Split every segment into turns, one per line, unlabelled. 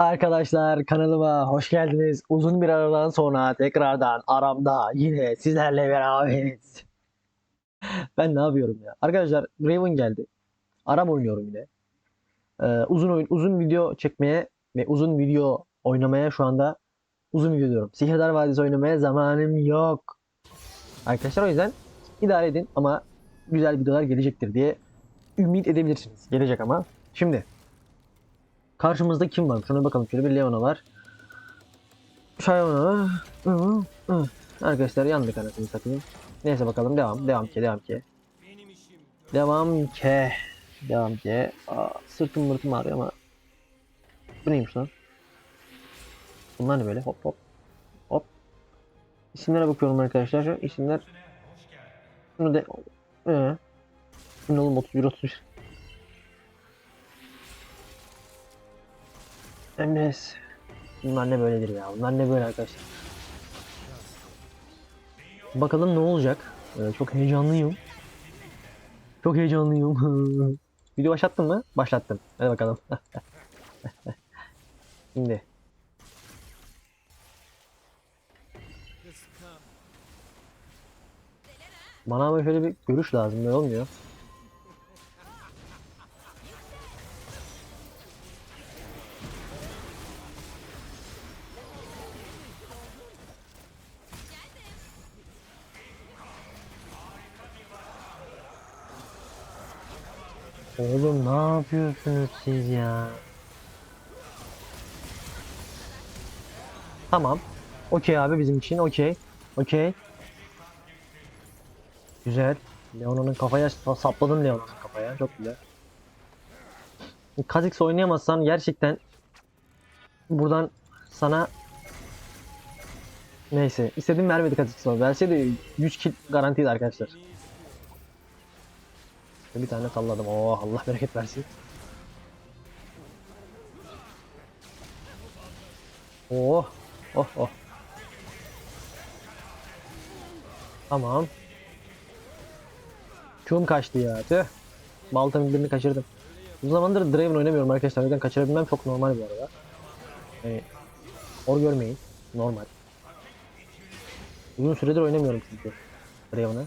Arkadaşlar kanalıma hoş geldiniz. Uzun bir aradan sonra tekrardan aramda yine sizlerle beraberiz. Ben ne yapıyorum ya? Arkadaşlar Raven geldi. Aram oynuyorum yine. Ee, uzun oyun, uzun video çekmeye ve uzun video oynamaya şu anda uzun video diyorum. Sihirdar Vadisi oynamaya zamanım yok. Arkadaşlar o yüzden idare edin ama güzel videolar gelecektir diye ümit edebilirsiniz. Gelecek ama. Şimdi Karşımızda kim var? Şuna bakalım. Şöyle bir Leona var. Şayona var. Hı hı. Arkadaşlar yandık anasını satayım. Neyse bakalım devam. Devam ki devam ki. Devam ki. Devam ki. Aa, sırtım mırtım ağrıyor ama. Bu neymiş lan? Bunlar ne böyle? Hop hop. Hop. İsimlere bakıyorum arkadaşlar. Şu isimler. Şunu de. Ee. Bu ne oğlum 31 31. Emres. Bunlar ne böyledir ya? Bunlar ne böyle arkadaşlar? Bakalım ne olacak? Ee, çok heyecanlıyım. Çok heyecanlıyım. Video başlattın mı? Başlattım. Hadi bakalım. Şimdi. Bana ama şöyle bir görüş lazım. Böyle olmuyor. Oğlum ne yapıyorsunuz siz ya? Tamam. Okey abi bizim için okey. Okey. Güzel. Leona'nın kafaya sa- sapladım Leona'nın kafaya. Çok güzel. Kha'Zix oynayamazsan gerçekten buradan sana Neyse. istediğim vermedi Kha'Zix o. Verseydi 100 kill garantiydi arkadaşlar. Bir tane salladım. Oh Allah bereket versin. Oh. Oh oh. Tamam. Çuğum kaçtı ya. Tüh. Baltamın birini kaçırdım. Uzun zamandır Draven oynamıyorum arkadaşlar. O yüzden kaçırabilmem çok normal bu arada. Yani, or görmeyin. Normal. Uzun süredir oynamıyorum çünkü. Draven'ı.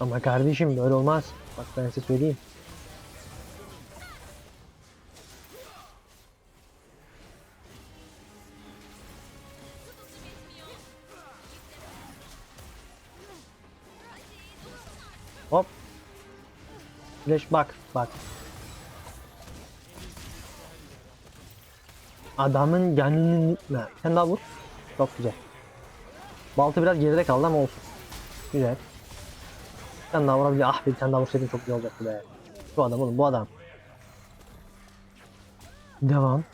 Ama kardeşim böyle olmaz. Bak ben size söyleyeyim. Hop. Flash bak bak. Adamın gönlünü ne? Sen daha vur. Çok güzel. Balta biraz geride kaldı ama olsun. Güzel. Tane daha vurabilir. Ah bir tane daha vursaydım çok güzel olacaktı be. Bu adam oğlum bu adam. Devam.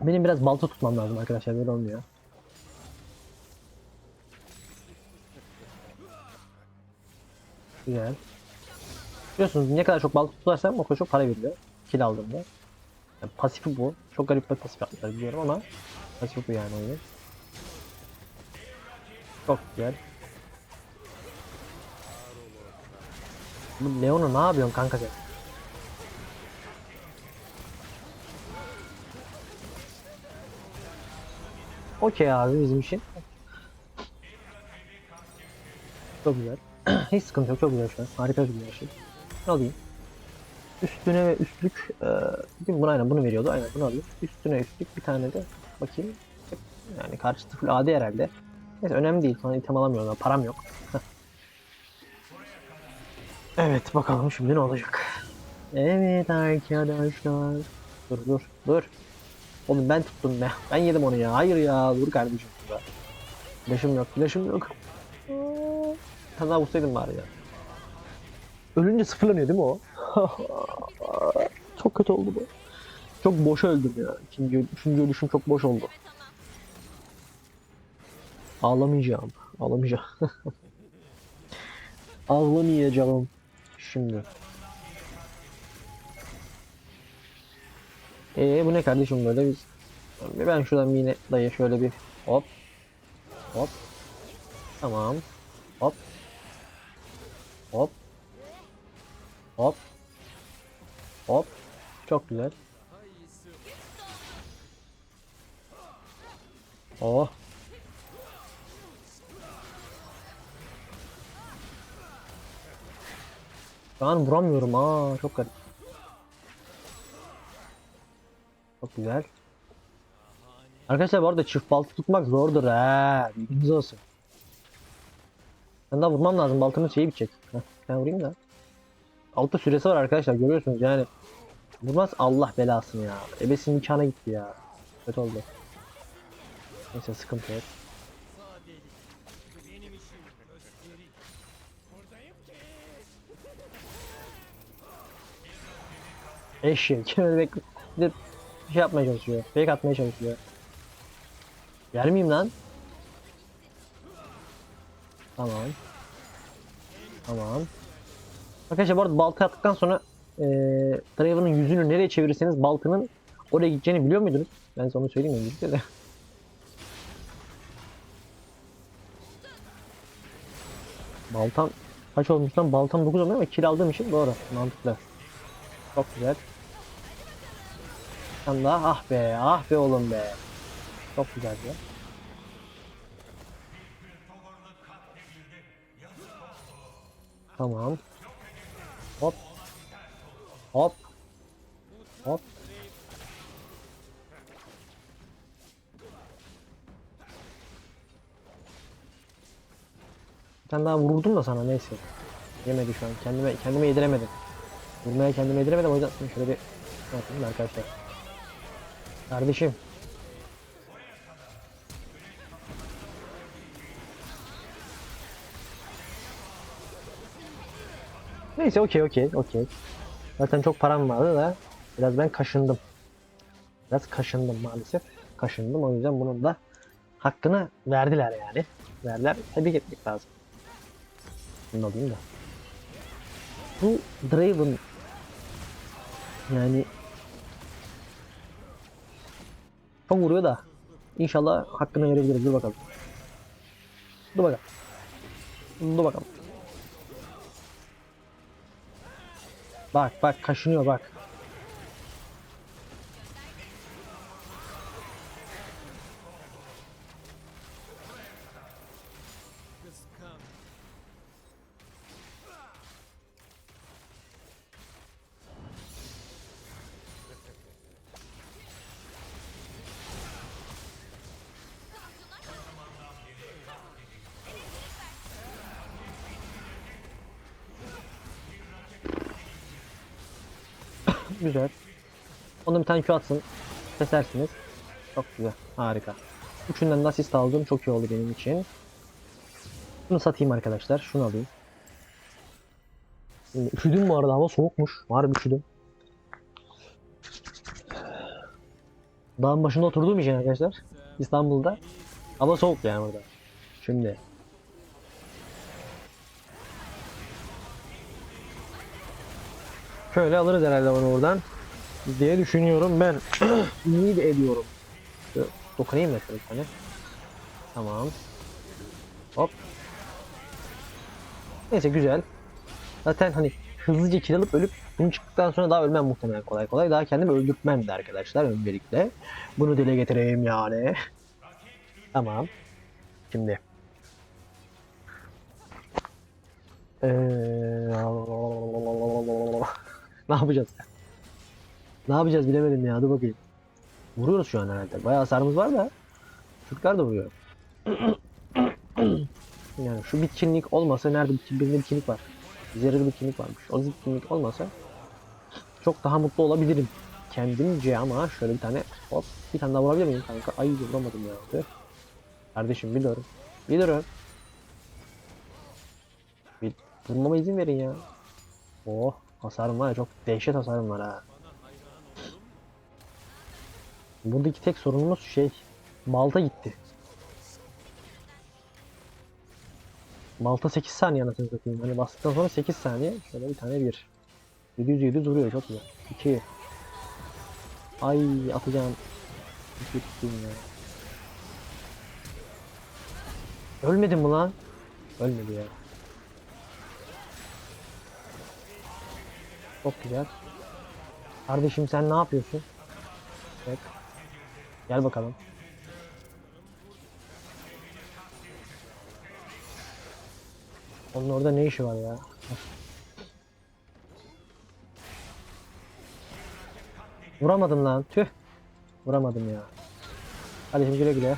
Benim biraz balta tutmam lazım arkadaşlar böyle olmuyor. Güzel. Biliyorsunuz ne kadar çok balta tutarsam o kadar çok para veriyor. Kill aldığımda. Yani pasifi bu. Çok garip bir pasif yapmışlar biliyorum ama pasif bu yani oyun. Çok güzel. Bu Leon'u ne yapıyorsun kanka sen? Okey abi bizim için. Çok güzel. Hiç sıkıntı yok. Çok güzel şu an. Harika bir şey. Ne alayım? Üstüne ve üstlük e? Bunu aynen bunu veriyordu. Aynen bunu alayım. Üstüne üstlük bir tane de bakayım. Yani karşıtı full AD herhalde. Neyse önemli değil. Sonra item alamıyorum. Param yok. Evet bakalım şimdi ne olacak. Evet arkadaşlar. Dur dur dur. Oğlum ben tuttum be. Ben yedim onu ya. Hayır ya. Dur kardeşim şurada. Flash'ım yok. Flash'ım yok. Tane daha vursaydım bari ya. Ölünce sıfırlanıyor değil mi o? çok kötü oldu bu. Çok boş öldüm ya. İkinci, üçüncü ölüşüm çok boş oldu. Ağlamayacağım. Ağlamayacağım. Ağlamayacağım. Şimdi. Ee bu ne kardeşim böyle biz ben şuradan yine dayı şöyle bir hop hop tamam hop hop Hop. Hop. Çok güzel. Oh. An vuramıyorum. Aa çok garip. Çok güzel. Arkadaşlar bu arada çift balta tutmak zordur ha. Bilginiz olsun. Ben daha vurmam lazım. Baltamın şeyi bitecek. Heh, ben vurayım da. Altı süresi var arkadaşlar görüyorsunuz yani. Vurmaz Allah belasını ya. Ebesin nikahına gitti ya. Kötü oldu. Neyse sıkıntı yok. Eşek. Bek bir şey yapmaya çalışıyor. Fake atmaya çalışıyor. Yer miyim lan? Tamam. Tamam. Arkadaşlar bu arada balta attıktan sonra eee Draven'ın yüzünü nereye çevirirseniz baltanın oraya gideceğini biliyor muydunuz? Ben size onu söyleyeyim öncelikle de. Baltam kaç olmuş lan? Baltam 9 olmuyor ama kill aldığım için doğru. Mantıklı. Çok güzel. Daha ah be ah be oğlum be. Çok güzel ya. Tamam. Hop. Hop. Hop. Bir tane daha vurdum da sana neyse. Yemedi şu an. Kendime kendime yediremedim. Vurmaya kendime yediremedim o yüzden şöyle bir şey yapayım da arkadaşlar. Kardeşim. Neyse okey okey okey. Zaten çok param vardı da biraz ben kaşındım. Biraz kaşındım maalesef. Kaşındım o yüzden bunun da hakkını verdiler yani. Verdiler. Tebrik etmek lazım. Bunu alayım da. Bu Draven yani çok vuruyor da inşallah hakkını verebiliriz. Dur bakalım. Dur bakalım. Dur bakalım. Bak bak kaşınıyor bak. Güzel. Ona bir tane Q atsın. Kesersiniz. Çok güzel. Harika. Üçünden de asist aldım. Çok iyi oldu benim için. Bunu satayım arkadaşlar. Şunu alayım. Şimdi üşüdüm bu arada. Hava soğukmuş. Var bir üşüdüm. Dağın başında oturduğum için arkadaşlar. İstanbul'da. Hava soğuk yani burada. Şimdi. Şöyle alırız herhalde onu buradan. Diye düşünüyorum ben. Ümit ediyorum. Şu dokunayım mesela bir tane. Tamam. Hop. Neyse güzel. Zaten hani hızlıca kill alıp ölüp bunu çıktıktan sonra daha ölmem muhtemelen kolay kolay. Daha kendimi öldürtmem de arkadaşlar öncelikle. Bunu dile getireyim yani. Tamam. Şimdi. Ee, ne yapacağız? Ne yapacağız bilemedim ya. Dur bakayım. Vuruyoruz şu an herhalde. Bayağı hasarımız var da. Türkler de vuruyor. yani şu bitkinlik olmasa nerede birinde bitkinlik var. Zerre bitkinlik varmış. O bitkinlik olmasa çok daha mutlu olabilirim. Kendimce ama şöyle bir tane hop bir tane daha vurabilir miyim kanka? Ay vuramadım ya. Tüh. Kardeşim bir durun. Bir durun. Bir vurmama izin verin ya. Oh hasarım var ya çok dehşet hasarım var ha. Buradaki tek sorunumuz şey balta gitti. Balta 8 saniye anasını satayım. Hani bastıktan sonra 8 saniye. Şöyle bir tane bir. 700 700 vuruyor çok güzel. 2. Ay atacağım. 2 tutayım ya. Ölmedim mi lan? Ölmedi ya. Çok güzel. Kardeşim sen ne yapıyorsun? Evet. Gel bakalım. Onun orada ne işi var ya? Vuramadım lan. Tüh. Vuramadım ya. Hadi şimdi güle güle.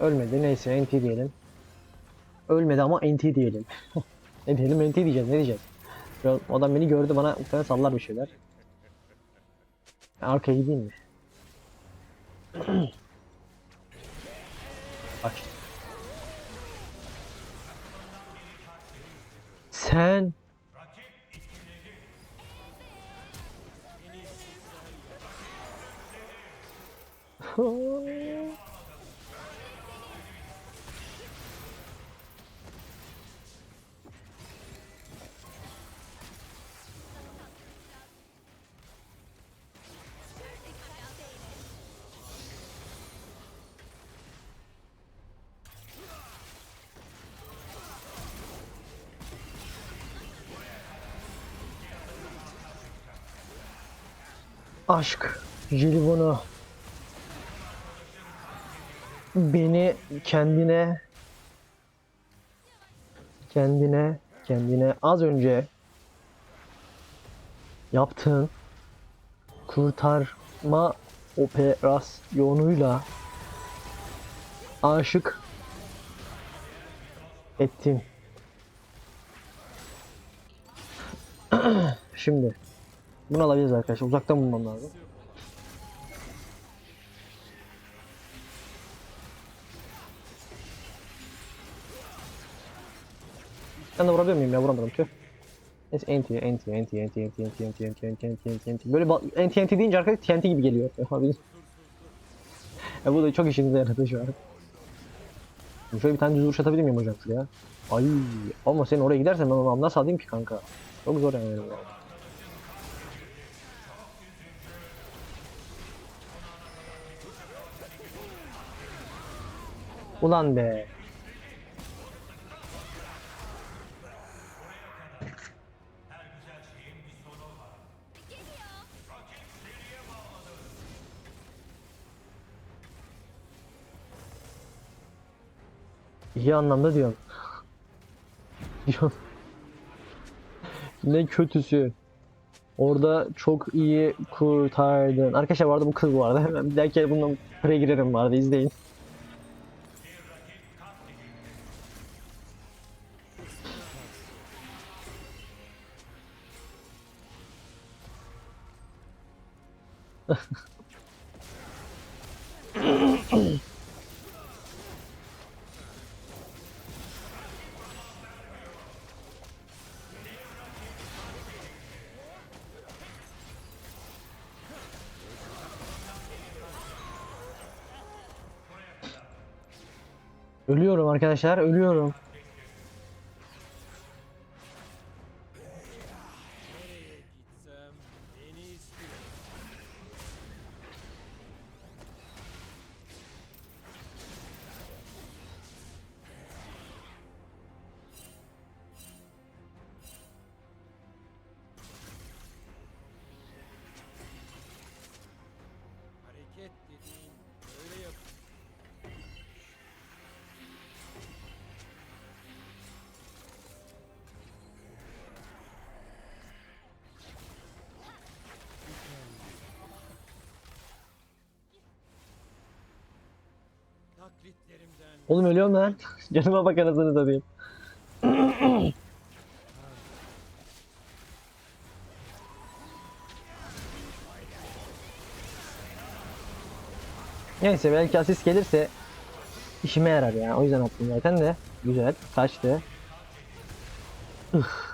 Ölmedi. Neyse NT diyelim. Ölmedi ama NT diyelim. ne diyelim NT diyeceğiz. Ne diyeceğiz? Şu adam beni gördü bana muhtemelen sallar bir şeyler. Arkaya gideyim mi? Bak. Sen aşk jelibonu beni kendine kendine kendine az önce yaptığın kurtarma operasyonuyla aşık ettin. Şimdi bunu alabiliriz arkadaşlar. Uzaktan bulmam lazım. Ben de vurabiliyor muyum ya? Vuramadım. Tüh. Neyse enti, enti, enti, enti, enti, enti, enti, enti, enti, enti, enti, enti. Böyle enti, enti deyince arkadaş TNT gibi geliyor. Ya bu da çok işinize yaradı şu an. Şöyle bir tane düz vuruş atabilir miyim hocam şuraya? Ay ama sen oraya gidersen ben onu nasıl alayım ki kanka? Çok zor yani. Ulan be. İyi anlamda diyorum. Ne kötüsü. Orada çok iyi kurtardın. Arkadaşlar vardı bu kız bu arada. Hemen bir dahaki bundan pre girerim vardı izleyin. Ölüyorum arkadaşlar, ölüyorum. Oğlum ölüyorum lan. Canıma bak anasını satayım. Neyse belki asist gelirse işime yarar ya. O yüzden attım zaten de. Güzel. Kaçtı. Üf.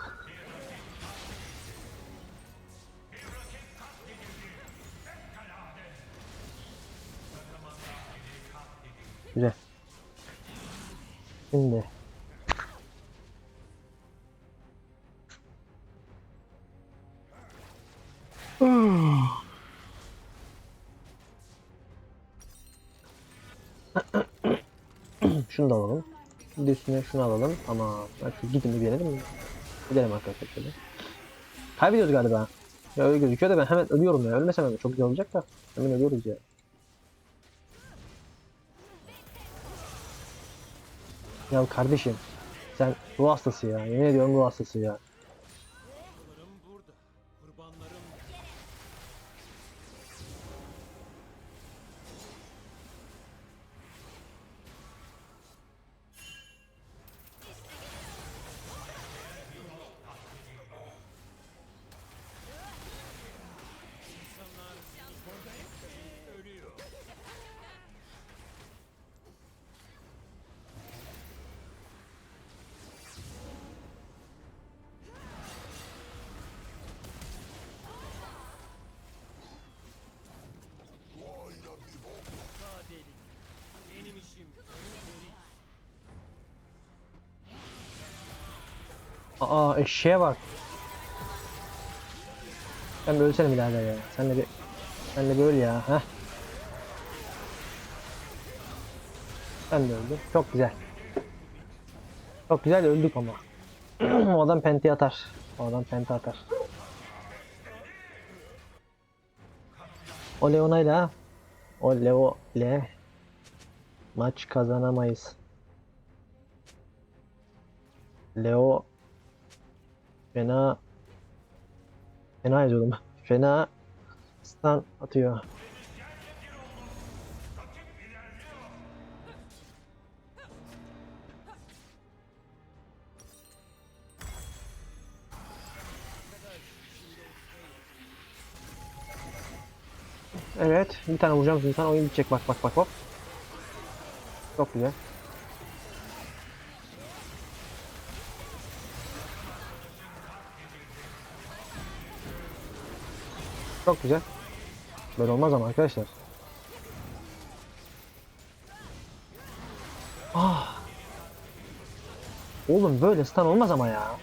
Şimdi. şunu da alalım. De üstüne şunu alalım. Ama ben şu gidin bir yenelim mi? Gidelim arkadaşlar şöyle. Kaybediyoruz galiba. Ya öyle gözüküyor da ben hemen ölüyorum ya. Ölmesem hemen çok güzel olacak da. Hemen ölüyoruz ya. Ya kardeşim sen ruh hastası ya. Yemin ediyorum ruh hastası ya. Aa eşeğe bak. Sen bir ölsene birader ya. Sen de bir sen de bir öl ya. Heh. Ben de öldüm. Çok güzel. Çok güzel öldük ama. o adam penti atar. O adam penti atar. O Leona'yla. O Leo ile maç kazanamayız. Leo fena fena yazıyordum. Fena stun atıyor. Evet, bir tane vuracağım şimdi sana oyun bitecek bak bak bak hop. Çok güzel. Çok güzel. Böyle olmaz ama arkadaşlar. Ah. Oğlum böyle stun olmaz ama ya.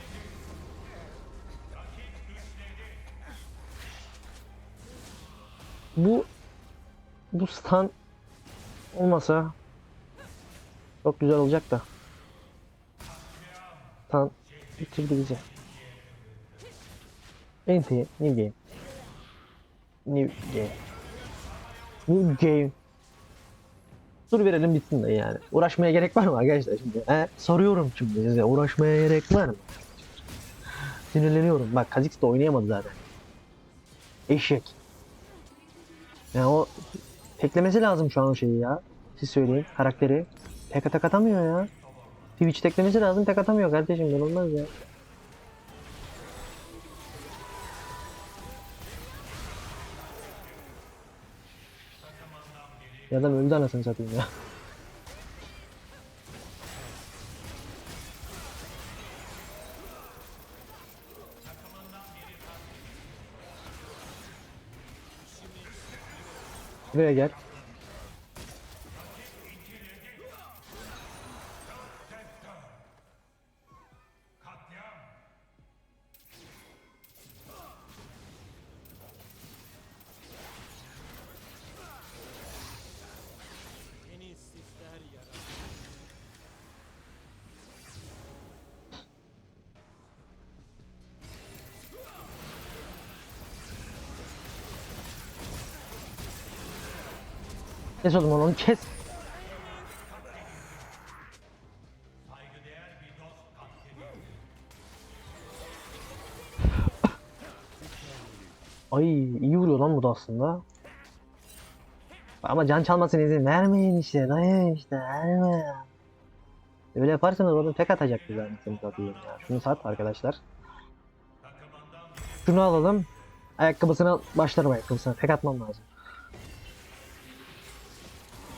Bu bu stun olmasa çok güzel olacak da. Stun bitirdi bizi. Enti, new game. New game. New game. Dur verelim bitsin de yani. Uğraşmaya gerek var mı arkadaşlar şimdi? He? Soruyorum şimdi size. Uğraşmaya gerek var mı? Sinirleniyorum. Bak Kha'Zix de oynayamadı zaten. Eşek. Yani o teklemesi lazım şu an o şeyi ya. Siz söyleyin karakteri. Tek atak atamıyor ya. Twitch teklemesi lazım tek atamıyor kardeşim. Ben olmaz ya. Ya adam öldü anasını satayım ya. Buraya gel.
Beni
Kes o zaman onu kes. Ay iyi vuruyor lan bu da aslında. Ama can çalmasına izin vermeyin işte dayı işte verme. Öyle yaparsanız adam tek atacak bize anasını satayım ya. Şunu sat arkadaşlar. Şunu alalım. Ayakkabısına başlarım ayakkabısına. Tek atmam lazım.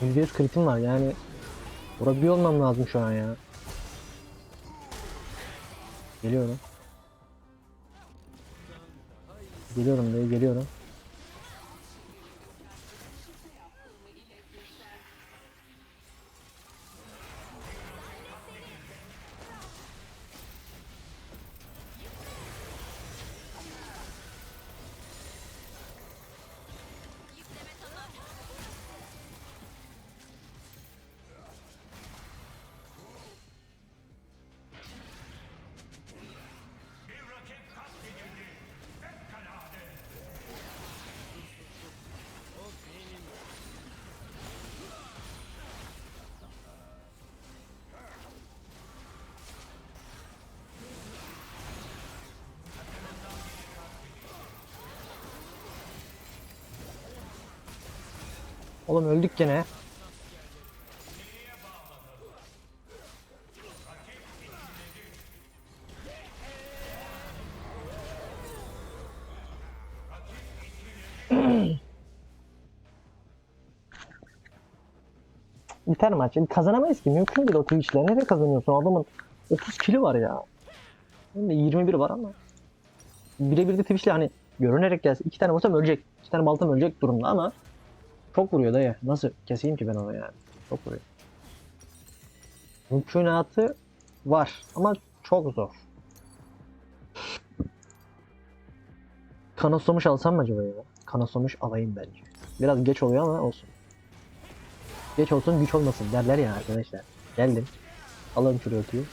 %100 kritim var yani. Vurabiliyor olmam lazım şu an ya. Geliyorum. Geliyorum dayı geliyorum. Oğlum öldük gene. Biter maç. Kazanamayız ki. Mümkün değil o Twitch'le. Nereye kazanıyorsun? Adamın 30 kili var ya. Benim de 21 var ama. Birebir de Twitch'le hani görünerek gelse. iki tane vursam ölecek. iki tane baltam ölecek durumda ama çok vuruyor dayı. Nasıl keseyim ki ben onu yani? Çok vuruyor. Mümkünatı var ama çok zor. Kanoslamış alsam mı acaba ya? Kanoslamış alayım bence. Biraz geç oluyor ama olsun. Geç olsun güç olmasın derler ya arkadaşlar. Geldim. Şuraya atıyor.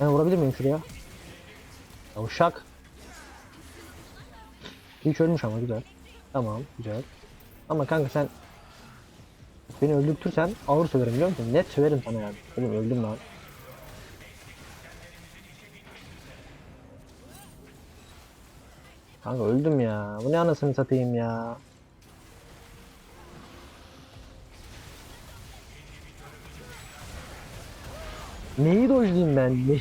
Ben vurabilir miyim şuraya? Yavşak. Hiç ölmüş ama güzel. Tamam güzel. Ama kanka sen beni öldürtürsen ağır söverim biliyor musun? Net söverim sana yani. Oğlum öldüm lan. Kanka öldüm ya. Bu ne anasını satayım ya. Neyi dojlayayım ben?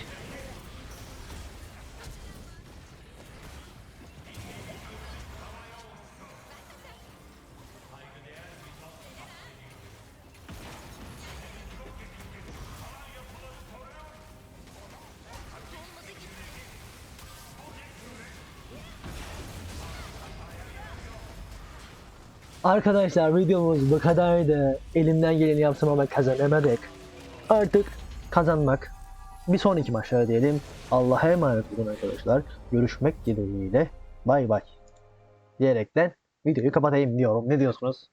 Arkadaşlar videomuz bu kadardı. Elimden geleni yapsam ama kazanamadık. Artık kazanmak. Bir sonraki maçlara diyelim. Allah'a emanet olun arkadaşlar. Görüşmek dileğiyle. Bay bay. Diyerekten videoyu kapatayım diyorum. Ne diyorsunuz?